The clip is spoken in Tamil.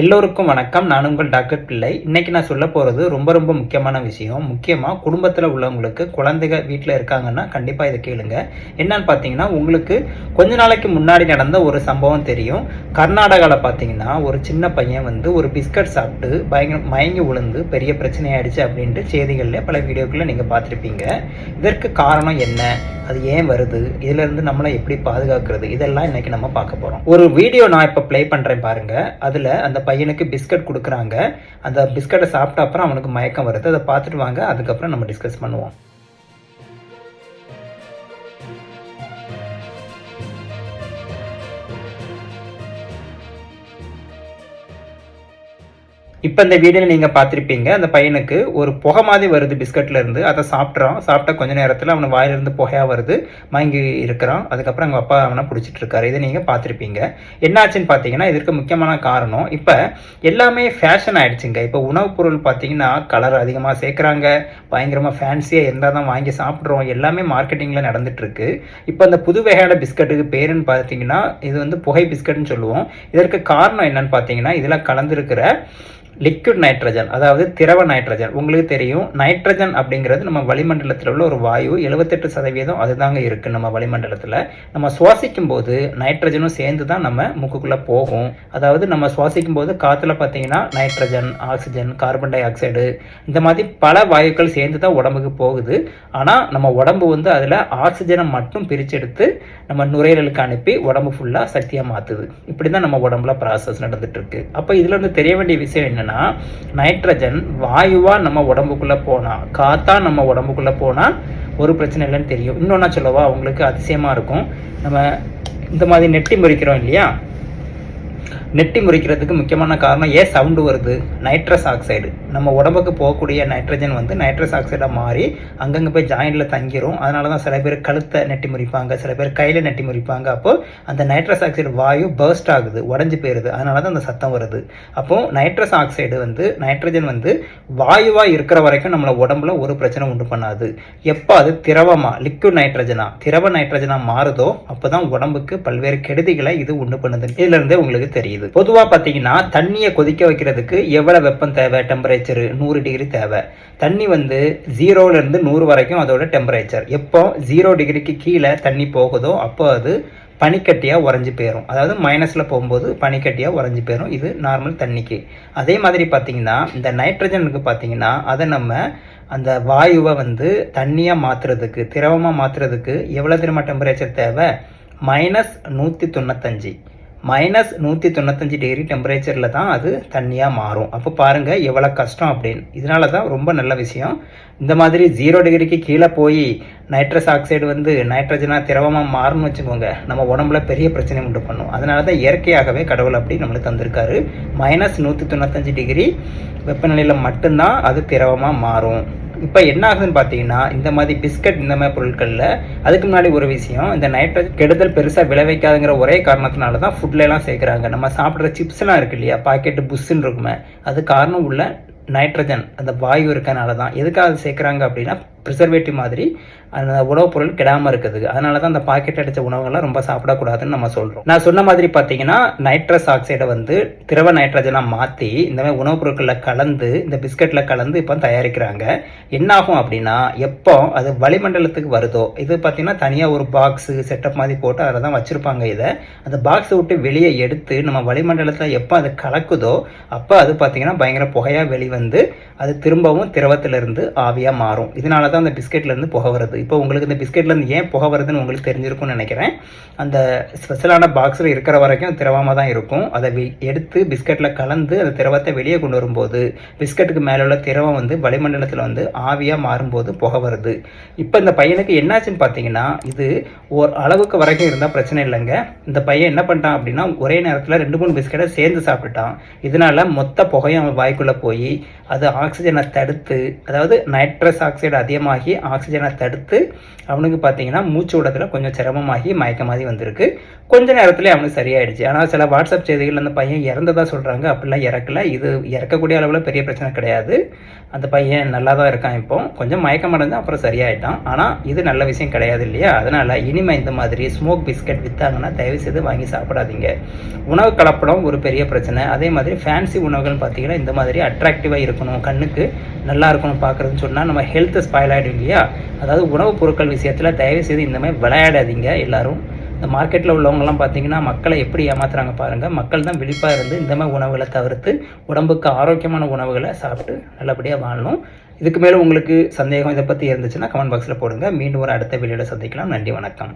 எல்லோருக்கும் வணக்கம். நான் உங்கள் டாக்டர் பிள்ளை. இன்னைக்கு நான் சொல்ல போகிறது ரொம்ப ரொம்ப முக்கியமான விஷயம். முக்கியமாக குடும்பத்தில் உள்ளவங்களுக்கு குழந்தைகள் வீட்டில் இருக்காங்கன்னா கண்டிப்பாக இதை கேளுங்க. என்னன்னு பார்த்தீங்கன்னா உங்களுக்கு கொஞ்ச நாளைக்கு முன்னாடி நடந்த ஒரு சம்பவம் தெரியும். கர்நாடகாவில் பார்த்தீங்கன்னா ஒரு சின்ன பையன் வந்து ஒரு பிஸ்கட் சாப்பிட்டு பயங்கர மயங்கி விழுந்து பெரிய பிரச்சனையாயிடுச்சு அப்படின்ட்டு செய்திகளில் பல வீடியோக்களில் நீங்கள் பார்த்துருப்பீங்க இதற்கு காரணம் என்ன? அது ஏன் வருது? இதுலேருந்து நம்மளை எப்படி பாதுகாக்கிறது? இதெல்லாம் இன்னைக்கு நம்ம பார்க்க போகிறோம் ஒரு வீடியோ நான் இப்போ ப்ளே பண்ணுறேன் பாருங்கள் அதில் அந்த பையனுக்கு பிஸ்கட் கொடுக்குறாங்க. அந்த பிஸ்கட்டை சாப்பிட்ட அப்புறம் அவனுக்கு மயக்கம் வருது. அதை பார்த்துட்டு வாங்க. அதுக்கப்புறம் நம்ம டிஸ்கஸ் பண்ணுவோம். இப்போ இந்த வீடியோவில் நீங்கள் பார்த்துருப்பீங்க அந்த பையனுக்கு ஒரு புகை மாதிரி வருது பிஸ்கட்ல இருந்து. அதை சாப்பிட்றான். சாப்பிட்ட கொஞ்ச நேரத்தில் அவனை வாயிலிருந்து புகையாக வருது. மயங்கி இருக்கிறான். அதுக்கப்புறம் அவங்க அப்பா அவனை பிடிச்சிட்டு இருக்காரு. இதை நீங்கள் பார்த்துருப்பீங்க. என்னாச்சுன்னு பார்த்தீங்கன்னா இதற்கு முக்கியமான காரணம் இப்போ எல்லாமே ஃபேஷன் ஆயிடுச்சுங்க. இப்போ உணவுப் பொருள் பார்த்தீங்கன்னா கலர் அதிகமாக சேர்க்குறாங்க. பயங்கரமாக ஃபேன்சியாக இருந்தால் தான் வாங்கி சாப்பிட்றோம். எல்லாமே மார்க்கெட்டிங்கில் நடந்துட்டுருக்கு இப்போ அந்த புது வகையான பிஸ்கட்டுக்கு பேருன்னு பார்த்தீங்கன்னா இது வந்து புகை பிஸ்கட்னு சொல்லுவோம். இதற்கு காரணம் என்னன்னு பார்த்தீங்கன்னா இதில் கலந்துருக்கிற லிக்விட் நைட்ரஜன் அதாவது திரவ நைட்ரஜன் உங்களுக்கு தெரியும் நைட்ரஜன் அப்படிங்கிறது நம்ம வளிமண்டலத்தில் உள்ள ஒரு வாயு எழுபத்தெட்டு சதவீதம் அதுதாங்க இருக்குது நம்ம வளிமண்டலத்தில். நம்ம சுவாசிக்கும் போது நைட்ரஜனும் சேர்ந்து தான் நம்ம மூக்குக்குள்ளே போகும். அதாவது நம்ம சுவாசிக்கும் போது காற்றுல பார்த்தீங்கன்னா nitrogen oxygen carbon dioxide இந்த மாதிரி பல வாயுக்கள் சேர்ந்து தான் உடம்புக்கு போகுது. ஆனால் நம்ம உடம்பு வந்து அதில் ஆக்சிஜனை மட்டும் பிரித்து எடுத்து நம்ம நுரையீரலுக்கு அனுப்பி உடம்பு ஃபுல்லாக சக்தியாக மாற்றுது இப்படி தான் நம்ம உடம்புல ப்ராசஸ் நடந்துட்டு இருக்கு. அப்போ இதில் வந்து தெரிய வேண்டிய விஷயம் என்ன என்னென்னா நைட்ரஜன் வாயுவாக நம்ம உடம்புக்குள்ளே போனால் காத்தா நம்ம உடம்புக்குள்ளே போனால் ஒரு பிரச்சனை இல்லைன்னு தெரியும். இன்னொன்னா சொல்லவா அவங்களுக்கு அதிசயமாக இருக்கும். நம்ம இந்த மாதிரி நெட்டி முறிக்கிறோம் இல்லையா? நெட்டி முறிக்கிறதுக்கு முக்கியமான காரணம் ஏன் சவுண்டு வருது? நைட்ரஸ் ஆக்சைடு நம்ம உடம்புக்கு போகக்கூடிய நைட்ரஜன் வந்து நைட்ரஸ் ஆக்சைடாக மாறி அங்கங்கே போய் ஜாயிண்டில் தங்கிரும். அதனால தான் சில பேர் கழுத்தை நெட்டி முறிப்பாங்க சில பேர் கையில் நெட்டி முறிப்பாங்க. அப்போ அந்த நைட்ரஸ் ஆக்சைடு வாயு பர்ஸ்ட் ஆகுது உடஞ்சி போயிடுது அதனால தான் அந்த சத்தம் வருது. அப்போ நைட்ரஸ் ஆக்சைடு வந்து நைட்ரஜன் வந்து வாயுவாக இருக்கிற வரைக்கும் நம்மளை உடம்புல ஒரு பிரச்சனை உண்டு பண்ணாது. எப்போ அது திரவமாக லிக்விட் நைட்ரஜனா திரவ நைட்ரஜனாக மாறுதோ அப்போ தான் உடம்புக்கு பல்வேறு கெடுதிகளை இது உண்டு பண்ணுது. இதுலேருந்தே உங்களுக்கு தெரியுது. பொதுவாக பார்த்தீங்கன்னா தண்ணியை கொதிக்க வைக்கிறதுக்கு எவ்வளோ வெப்பம் தேவை? டெம்பரேச்சர் நூறு டிகிரி தேவை. தண்ணி வந்து ஜீரோலேருந்து நூறு வரைக்கும் அதோட டெம்பரேச்சர் எப்போ ஜீரோ டிகிரிக்கு கீழே தண்ணி போகுதோ அப்போ அது பனிக்கட்டியாக உறைஞ்சி போயிடும் அதாவது மைனஸில் போகும்போது பனிக்கட்டியாக உறைஞ்சி போயிடும் இது நார்மல் தண்ணிக்கு. அதே மாதிரி பார்த்தீங்கன்னா இந்த நைட்ரஜனுக்கு பார்த்தீங்கன்னா அதை நம்ம அந்த வாயுவை வந்து தண்ணியாக மாற்றுறதுக்கு திரவமாக மாற்றுறதுக்கு எவ்வளோ திரும்ப டெம்பரேச்சர் தேவை? மைனஸ் நூற்றி தொண்ணூத்தஞ்சு. மைனஸ் நூற்றி தொண்ணூத்தஞ்சு டிகிரி டெம்பரேச்சரில் தான் அது தண்ணியாக மாறும். அப்போ பாருங்கள் எவ்வளோ கஷ்டம் அப்படின்னு. இதனால தான் ரொம்ப நல்ல விஷயம். இந்த மாதிரி ஜீரோ டிகிரிக்கு கீழே போய் நைட்ரஸ் ஆக்சைடு வந்து நைட்ரஜனாக திரவமாக மாறும்னு வச்சுக்கோங்க நம்ம உடம்புல பெரிய பிரச்சனை உண்டு பண்ணும். அதனால தான் இயற்கையாகவே கடவுள் அப்படி நம்மளுக்கு தந்திருக்காரு. மைனஸ் நூற்றி தொண்ணூத்தஞ்சு டிகிரி வெப்பநிலையில் மட்டும்தான் அது திரவமாக மாறும். இப்போ என்ன ஆகுதுன்னு பார்த்தீங்கன்னா இந்த மாதிரி பிஸ்கட் இந்த மாதிரி பொருட்களில் அதுக்கு முன்னாடி ஒரு விஷயம் இந்த நைட்ரஜன் கெடுதல் பெருசாக விளைவிக்காதுங்கிற ஒரே காரணத்தினால தான் ஃபுட்லலாம் சேர்க்குறாங்க. நம்ம சாப்பிட்ற சிப்ஸ்லாம் இருக்கு இல்லையா? பாக்கெட்டு புஷ்ஷுன்னு இருக்குமே அது காரணம் உள்ள நைட்ரஜன் அந்த வாயு இருக்கனால தான். எதுக்காக அது சேர்க்குறாங்க அப்படின்னா ப்ரிசர்வேட்டிவ் மாதிரி அந்த உணவுப் பொருள் கெடாமல் இருக்குது அதனால தான் அந்த பாக்கெட் அடித்த உணவுகள்லாம் ரொம்ப சாப்பிடக்கூடாதுன்னு நம்ம சொல்கிறோம் நான் சொன்ன மாதிரி பார்த்தீங்கன்னா நைட்ரஸ் ஆக்சைடை வந்து திரவ நைட்ரஜனாக மாற்றி இந்த மாதிரி உணவுப் பொருட்களில் கலந்து இந்த பிஸ்கட்டில் கலந்து இப்போ தயாரிக்கிறாங்க. என்னாகும் அப்படின்னா எப்போ அது வளிமண்டலத்துக்கு வருதோ இது பார்த்தீங்கன்னா தனியாக ஒரு பாக்ஸு செட்டப் மாதிரி போட்டு அதில் தான் வச்சுருப்பாங்க இதை. அந்த பாக்ஸை விட்டு வெளியே எடுத்து நம்ம வளிமண்டலத்தில் எப்போ அது கலக்குதோ அப்போ அது பார்த்தீங்கன்னா பயங்கர புகையாக வந்து அது திரும்பவும் திரவத்திலிருந்து ஆவியாக மாறும். இதனால தான் அந்த பிஸ்கெட்லேருந்து புகை வருது. இப்போ உங்களுக்கு இந்த பிஸ்கெட்லேருந்து ஏன் புகை வருதுன்னு உங்களுக்கு தெரிஞ்சிருக்கும்னு நினைக்கிறேன். அந்த ஸ்பெஷலான பாக்ஸில் இருக்கிற வரைக்கும் திரவமாக தான் இருக்கும். அதை எடுத்து பிஸ்கெட்டில் கலந்து அந்த திரவத்தை வெளியே கொண்டு வரும்போது பிஸ்கட்டுக்கு மேலே உள்ள திரவம் வந்து வளிமண்டலத்தில் வந்து ஆவியாக மாறும்போது புகை வருது. இப்போ இந்த பையனுக்கு என்னாச்சுன்னு பார்த்தீங்கன்னா இது ஒரு அளவுக்கு வரைக்கும் இருந்தால் பிரச்சனை இல்லைங்க. இந்த பையன் என்ன பண்ணிட்டான் அப்படின்னா ஒரே நேரத்தில் ரெண்டு மூணு பிஸ்கெட்டை சேர்ந்து சாப்பிட்டுட்டான். இதனால மொத்த புகையும் அவன் வாய்க்குள்ளே போய் அது ஆக்சிஜனை தடுத்து அதாவது நைட்ரஸ் ஆக்சைடு அதிகமாகி ஆக்சிஜனை தடுத்து அவனுக்கு பார்த்தீங்கன்னா மூச்சு விடத்தில் கொஞ்சம் சிரமமாகி மயக்க மாதிரி வந்திருக்கு. கொஞ்ச நேரத்துல அவனுக்கு சரியாயிடுச்சு. ஆனால் சில வாட்ஸ்அப் செய்திகள் அந்த பையன் இறந்ததா சொல்கிறாங்க அப்படிலாம் இறக்கல. இது இறக்கக்கூடிய அளவில் பெரிய பிரச்சனை கிடையாது. அந்த பையன் நல்லா தான் இருக்கான் இப்போ. கொஞ்சம் மயக்கம் அடைஞ்சு அப்புறம் சரியாயிட்டான். ஆனால் இது நல்ல விஷயம் கிடையாது இல்லையா? அதனால் இனிமேல் இந்த மாதிரி ஸ்மோக் பிஸ்கட் விற்றாங்கன்னா தயவு செய்து வாங்கி சாப்பிடாதீங்க. உணவு கலப்படம் ஒரு பெரிய பிரச்சனை. அதே மாதிரி ஃபேன்சி உணவுகள் பார்த்தீங்கன்னா இந்த மாதிரி அட்ராக்டிவாக இருக்கணும் கண்ணுக்கு நல்லா இருக்கணும் பார்க்குறதுன்னு சொன்னால் நம்ம ஹெல்த்து ஸ்பாயில் ஆகிடும் இல்லையா? அதாவது உணவுப் பொருட்கள் விஷயத்தில் தயவு செய்து இந்த மாதிரி விளையாடாதீங்க எல்லாரும். இந்த மார்க்கெட்டில் உள்ளவங்கலாம் பார்த்தீங்கன்னா மக்களை எப்படி ஏமாத்துறாங்க பாருங்கள் மக்கள் தான் விழிப்பாக இருந்து இந்த மாதிரி உணவுகளை தவிர்த்து உடம்புக்கு ஆரோக்கியமான உணவுகளை சாப்பிட்டு நல்லபடியாக வாழணும். இதுக்கு மேலே உங்களுக்கு சந்தேகம் இதை பற்றி இருந்துச்சுன்னா கமெண்ட் பாக்ஸில் போடுங்க. மீண்டும் ஒரு அடுத்த வீடியோவில் சந்திக்கலாம். நன்றி வணக்கம்.